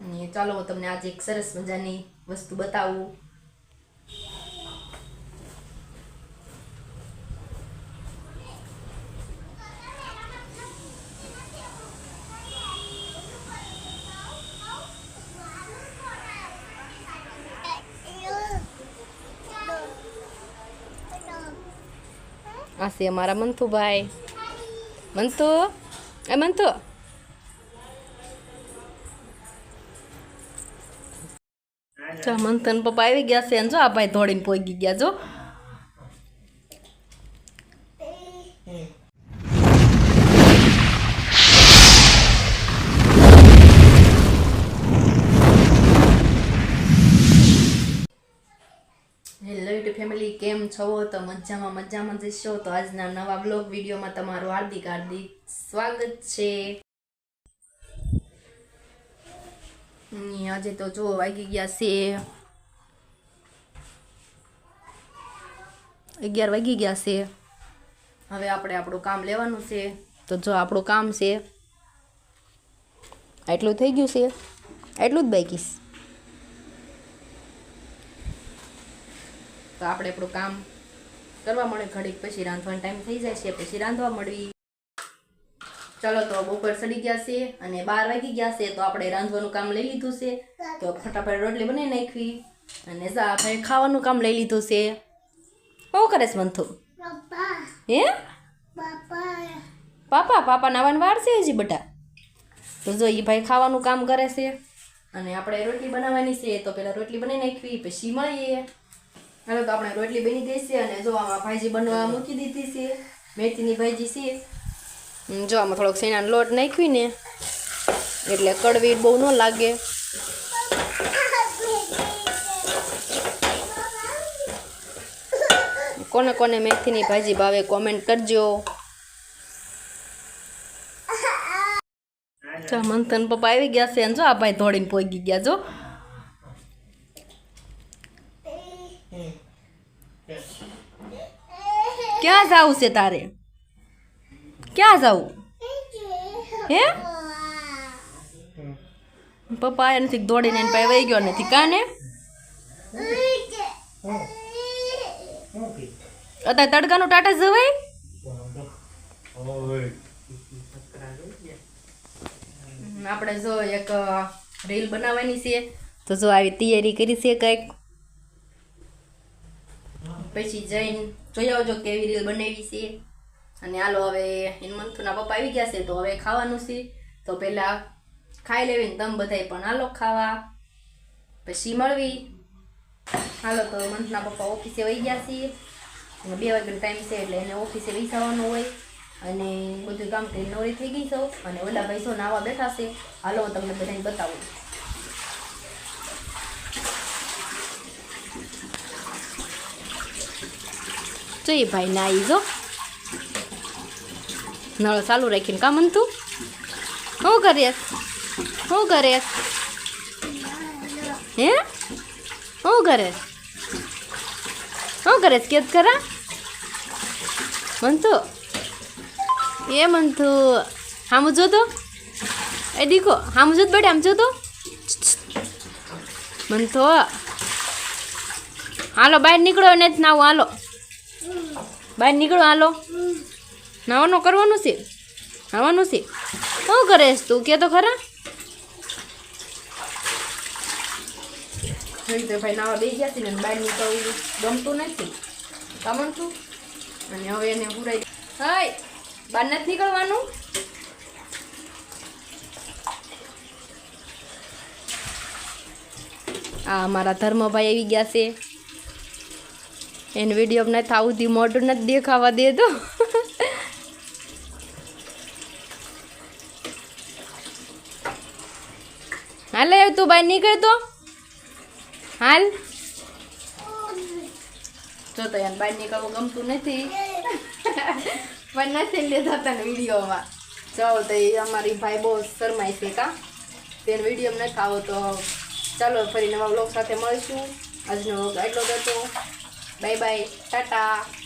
અને ચાલો હું તમને આજે એક સરસ મજાની વસ્તુ બતાવું આ છે અમારા મંથુભાઈ મંતુ એ મંતુ જો, મંથન પપ્પા આવી ગયા છે જો, આ ભાઈ દોડીને પોગી ગયા જો. હેલો યુટ્યુબ ફેમિલી કેમ છો? તો મજામાં મજામાં જશો તો આજના નવા બ્લોગ વિડીયોમાં તમારું હાર્દિક હાર્દિક સ્વાગત છે. આજે તો જો વાગી ગયા છે. અગિયાર વાગી ગયા છે. હવે આપણે આપણું કામ લેવાનું છે. તો જો આપણું કામ છે. આટલું થઈ ગયું છે. એટલું જ બાકીશ તો આપણે આપણું કામ કરવા મળે ઘડીક, પછી રાંધવાનો ટાઈમ થઈ જાય છે, પછી રાંધવા મળવી. ચલો તો બપોર સડી ગયા છે અને બાર વાગી ગયા છે, તો આપણે રાંધવાનું કામ લઈ લીધું છે. તો ફટાફટ રોટલી બનાવી નાખવી અને આપણે ખાવાનું કામ લઈ લીધું છે. શું કરે છે મંથુ? હે? પાપા પાપા નાવાની વાર છે હજી બટા તો જો એ ભાઈ ખાવાનું કામ કરે છે. અને આપણે રોટલી બનાવવાની છે, તો પહેલાં રોટલી બનાવી નાખવી, પછી મળીએ હવે તો આપણે રોટલી બની ગઈ અને જો આમાં ભાજી બનવા મૂકી દીધી છે. મેથીની ભાજી છે. જો આમાં થોડોક શેણાનો લોટ નાખ્વી ને, એટલે કડવી બહુ ન લાગે. કોને કોને મેથીની ભાજી ભાવે કોમેન્ટ કરજો. ચા મંથન પપ્પા આવી ગયા છે જો, આ ભાઈ ધોળીને પોગી ગયા જો. ક્યાં જવું છે તારે? ક્યાં જાવું હે? પપ્પા આયા નથી, દોડીને એને પાસે વહી ગયો નથી. કાને? અત્યારે તડકાનું ટાટા જવાય? આપણે જો એક રીલ બનાવવાની છે. તો જો આવી તૈયારી કરી છે કંઈક. પછી જઈને જોઈ આવજો કેવી રીલ બનાવી છે. અને હાલો, હવે હિનમંતુના પપ્પા આવી ગયા છે, તો હવે ખાવાનું છે. તો પહેલાં ખાઈ લેવી ને તમે બધાય પણ હાલો ખાવા. પછી મળવી. હાલો, તો મંથના પપ્પા ઓફિસે વહી ગયા છીએ અને બે વાગ્યાનો ટાઈમ છે એટલે એને ઓફિસે વહી હોય. અને બધું કામ કરી નવરી થઈ ગઈ છો. અને ઓલા ભાઈ છો નાવા બેઠા છે. હાલો, હું તમને બધાને બતાવું. જોઈએ ભાઈ ના આવી જો. નળ ચાલુ રાખીને કામ તું? શું કરીશ શું કરીશ હે? શું કરે? શું કરે? કેદ કરા? મનતું એ મનતુ હામું જોતો? એ દીકો, હામું જોત બેટા, આમ જોતો? મનતો હાલો, બહાર નીકળો ને જ નાવું હાલો. બહાર નીકળો, હાલો. નાવાનું કરવાનું છે. નાવાનું છે. શું કરેશ તું? કે તો ખરા? ભાઈ નાવા બે ગયા છે ને બહાર નીકળવું ગમતું નથી. ગમતું અને હવે એને પૂરાઈ હાય બહાર નથી નીકળવાનું? આ અમારા ધર્મભાઈ આવી ગયા છે. એને વીડિયો નથી આવતી મોઢું નથી દેખાવા દે તો હાલે તું બહાર નીકળ તો. હાલ. જો તો યાર બહાર નીકળવું ગમતું નથી. પણ નથી લીધા તને વિડીયોમાં. ચાલો તો એ અમારી ભાઈ બહુ શરમાય છે કા. તેને વીડિયો નથી આવો તો ચાલો, ફરી નવા બ્લોગ સાથે મળીશું. આજનો એટલો જ હતો. Bye bye, tata.